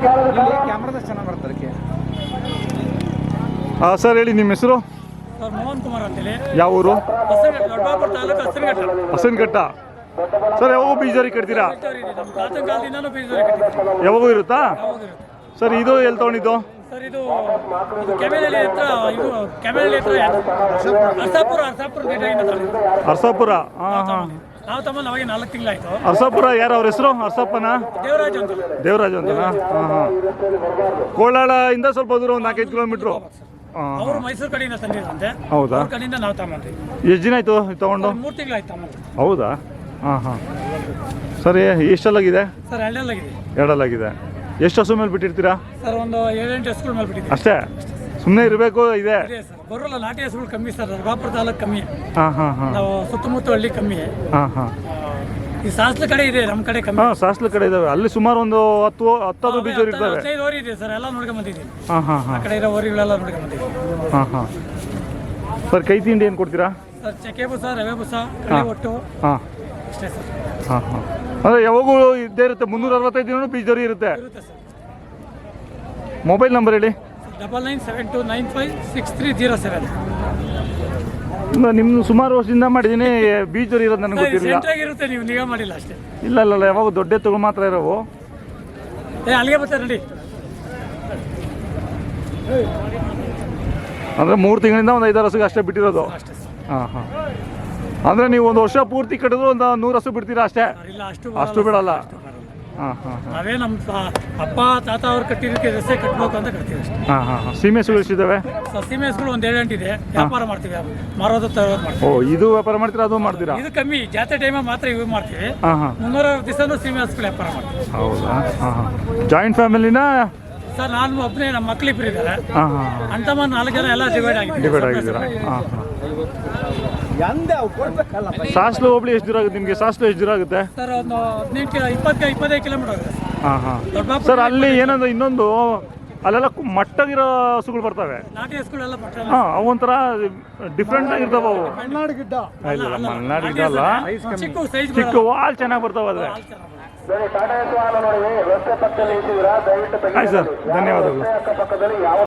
ಕ್ಯಾಮ್ರಾದ ಚೆನ್ನಾಗಿ ಬರ್ತಾರೆ ಹಾಂ ಸರ್ ಹೇಳಿ ನಿಮ್ಮ ಹೆಸರು? ಸರ್ ಮೋಹನ್ ಕುಮಾರ್ ಅಂತೇಳಿ. ಯಾವ ಊರು? ಹಸನಘಟ್ಟ ದೊಡ್ಡಬಳ್ಳಾಪುರ ತಾಲೂಕು ಹಸನಘಟ್ಟ ಹಸನಘಟ್ಟ ಸರ್ ಯಾವಾಗ ಬೀಜರಿ ಕಟ್ತೀರಾ. ಯಾವಾಗೂ ಇರುತ್ತಾ? ಸರ್ ಇದು ಎಲ್ಲಿ ತಗೊಂಡಿದ್ದು? ಸರ್ ಇದು ಇದು ಕೆಮೆಲಲ್ಲಿ ಹತ್ರ ಇದು ಕೆಮೆಲಲ್ಲಿ ಹತ್ರ ಯಾರು? ಅರ್ಸಾಪುರ ಅರ್ಸಾಪುರ. ಅರ್ಸಾಪುರ ಹಾಂ ಹಾಂ. ನಾವು ತಮ್ಮ ಅವಾಗ ನಾಲ್ಕು ತಿಂಗಳಾಯ್ತು. ಅರ್ಸಾಪುರ ಯಾರು ಅವ್ರ ಹೆಸರು? ಅರ್ಸಪ್ಪನ? ದೇವರಾಜ್ ಅಂತ. ದೇವರಾಜ್ ಅಂತನಾ ಹಾಂ ಹಾಂ. ಕೋಲಾಳಿಂದ ಸ್ವಲ್ಪ ದೂರ ಒಂದು ನಾಲ್ಕೈದು ಕಿಲೋಮೀಟ್ರು. ಹಾಂ ಅವರು ಮೈಸೂರು ಕಡೆಯಿಂದ ತಂದಿದ್ರಂತೆ ಹೌದಾ? ಅವ್ರ ಕಡೆಯಿಂದ ನಾವು ತಗೊಂಡ್ರಿ ಎಷ್ಟು ದಿನ ಆಯಿತು ತೊಗೊಂಡು? ಮೂರು ತಿಂಗಳಾಯ್ತು ತಗೊಂಡು ಹೌದಾ? ಹಾಂ ಹಾಂ. ಸರಿ ಎಷ್ಟಲ್ಲಾಗಿದೆ? ಸರ್ ಎರಡಲ್ಲಾಗಿದೆ. ಎರಡಲ್ಲಾಗಿದೆ. ಎಷ್ಟು ಹಸು ಮೇಲೆ ಬಿಟ್ಟಿರ್ತೀರಾ? ಸರ್ ಒಂದು ಏಳೆಂಟು ಹಸುಗಳ ಮೇಲೆ ಬಿಟ್ಟಿದ್ದೀವಿ. ಅಷ್ಟೇ? ಸುಮ್ಮನೆ ಇರಬೇಕು ಇದೆ. ಬರೋಲ್ಲ ನಾಟಿ ಹಸುಗಳು ಕಮ್ಮಿ ಸರ್. ರಘಾಪುರ ತಾಲೂಕು ಕಮ್ಮಿ. ಹಾಂ ಹಾಂ ಹಾಂ. ನಾವು ಸುತ್ತಮುತ್ತ ಹಳ್ಳಿ ಕಮ್ಮಿ. ಹಾಂ ಹಾಂ. ಈ ಸಾಸ್ಲ ಕಡೆ ಇದೆ ನಮ್ಮ ಕಡೆ ಕಮ್ಮಿ. ಹಾಂ ಸಾಸ್ಲ ಕಡೆ ಇದಾವೆ. ಅಲ್ಲಿ ಸುಮಾರು ಒಂದು ಹತ್ತು ಹತ್ತದು ಬೀಜ ಇರ್ತವೆ. ಹದಿನೈದು ಓರಿ ಇದೆ ಸರ್. ಎಲ್ಲ ನೋಡ್ಕೊಂಡ್ ಬಂದಿದ್ದೀವಿ ಹಾಂ ಹಾಂ ಹಾಂ. ಆ ಕಡೆ ಇರೋ ಓರಿಗಳೆಲ್ಲ ನೋಡ್ಕೊಂಡ್ ಬಂದಿದ್ದೀವಿ ಹಾಂ ಹಾಂ. ಸರ್ ಕೈ ತಿಂಡಿ ಏನು ಕೊಡ್ತೀರಾ? ಸರ್ ಚಕ್ಕೆ ಬುಸ ರವೆ ಬುಸ ಕಡಿ ಒಟ್ಟು. ಹಾಂ. ಅಷ್ಟೇ ಸರ್. ಹಾಂ ಹಾಂ. ಅಂದರೆ ಯಾವಾಗೂ ಇದ್ದೇ ಇರುತ್ತೆ. ಮುನ್ನೂರ ಅರವತ್ತೈದು ದಿನ ಬೀಜರಿ ಇರುತ್ತೆ. ಇರುತ್ತೆ ಸರ್. ಮೊಬೈಲ್ ನಂಬರ್ ಹೇಳಿ. Double nine seven two nine five six three zero seven. ನಿಮ್ಮ ಸುಮಾರು ವರ್ಷದಿಂದ ಮಾಡಿದ್ದೀನಿ ಬೀಜರು ಇರೋದು ನನಗೆ ಗೊತ್ತಿರಲಿಲ್ಲ. ಸೆಂಟ್ರಾಗಿ ಇರುತ್ತೆ ನೀವು ನಿಗಾ ಮಾಡಿಲ್ಲ ಅಷ್ಟೇ. ಇಲ್ಲ ಇಲ್ಲ ಇಲ್ಲ ಯಾವಾಗ ದೊಡ್ಡ ಎತ್ತುಗಳು ಮಾತ್ರ ಇರೋವು. ಏ ಅಲ್ಲಿಗೆ ಬರ್ತಾರೆ ನೋಡಿ. ಅಂದರೆ ಮೂರು ತಿಂಗಳಿಂದ ಒಂದು ಐದಾರು ಹಸುಗೆ ಅಷ್ಟೇ ಬಿಟ್ಟಿರೋದು. ಹಾಂ ಹಾಂ. ಅಂದರೆ ನೀವು ಒಂದು ವರ್ಷ ಪೂರ್ತಿ ಕಟ್ಟಿದ್ರು ಒಂದು ನೂರು ಹಸು ಬಿಡ್ತೀರಾ ಅಷ್ಟೇ? ಇಲ್ಲ ಅಷ್ಟು ಅಷ್ಟು ಬಿಡಲ್ಲ. ನಾವೇ ನಮ್ಮ ಅಪ್ಪ ತಾತ ಅವ್ರು ಕಟ್ಟಿದ್ದಕ್ಕೆ ರಸ್ತೆ ಕಟ್ಟಬೇಕು ಅಂತ ಕಟ್ತೀವಿ ಅಷ್ಟೇ. ಹಾಂ ಹಾಂ ಹಾಂ. ಸೀಮೆ ಎಷ್ಟಿದ್ದಾವೆ ಸಸಿ ಮೇಸ್ಗಳು ಒಂದು ವ್ಯಾಪಾರ ಮಾಡ್ತೀವಿ. ಮಾರೋದು ತರೋದು ಮಾಡ್ತೀವಿ. ಓ ಇದು ವ್ಯಾಪಾರ ಮಾಡ್ತೀರಾ ಅದು ಮಾಡ್ತೀರಾ? ಇದು ಕಮ್ಮಿ. ಜಾತ್ರೆ ಟೈಮ್ ಮಾತ್ರ ಇವು ಮಾಡ್ತೀವಿ. ಹಾಂ ಹಾಂ. ಮುನ್ನೂರ ದಿವಸನೂ ಸೀಮೆ ಹಸುಗಳು ವ್ಯಾಪಾರ ಮಾಡ್ತೀವಿ. ಹೌದಾ? ಹಾಂ ಹಾಂ. ಜಾಯಿಂಟ್ ಫ್ಯಾಮಿಲಿನ ಸರ್ ನಾನು ಒಬ್ಬನೇ ನಮ್ಮ ಮಕ್ಳು ಇಬ್ಬರು ಇದ್ದಾರೆ ಹಾಂ ಹಾಂ. ಅಂತಮ್ಮ ನಾಲ್ಕು ಜನ ಎಲ್ಲ ಡಿವೈಡ್ ಆಗಿದೆ ಡಿವೈಡ್ ಆಗಿದ್ದೀರಾ? ಹಾಂ ಸಾಸ್ಲು ಹೋಬಳಿ ಎಷ್ಟು ದೂರ ಆಗುತ್ತೆ ನಿಮಗೆ? ಸಾಸ್ಲು ಎಷ್ಟು ದೂರ ಆಗುತ್ತೆ? ಸರ್ ಒಂದು ಹದಿನೆಂಟು ಕಿಲೋ ಇಪ್ಪತ್ತು ಇಪ್ಪತ್ತೈದು ಕಿಲೋಮೀಟರ್ ಆಗುತ್ತೆ. ಹಾಂ ಹಾಂ. ದೊಡ್ಡಬಳ್ಳಾಪುರ ಸರ್ ಅಲ್ಲಿ ಏನಂದ್ರೆ ಇನ್ನೊಂದು ಅಲ್ಲೆಲ್ಲ ಕು- ಮಟ್ಟಗಿರೋ ಹಸುಗಳು ಬರ್ತವೆ. ನಾಟಿ ಹಸುಗಳೆಲ್ಲ ಹಾಂ ಅವಂತರ ಒಂಥರ ಡಿಫ್ರೆಂಟ್ ಆಗಿರ್ತಾವ ಅವು. ಮಲ್ನಾಡು ಗಿಡ್ಡ. ಇಲ್ಲ ಇಲ್ಲ ಅಲ್ಲ ಇದಲ್ಲ ಚಿಕ್ಕ ಸೈಜ್ ಚಿಕ್ಕ ವಾಲ್ ಚೆನ್ನಾಗಿ ಬರ್ತಾವ ಅದ್ರೆ ಟಾಟಾ ಎಸ್ ವಾಹನ ನೋಡಿ ರಸ್ತೆ ಪಕ್ಕದಲ್ಲಿ ಇದ್ದೀರಾ? ದಯವಿಟ್ಟು ಆಯ್ತು ಸರ್ ಧನ್ಯವಾದಗಳು. ಅಕ್ಕಪಕ್ಕದಲ್ಲಿ ಯಾವ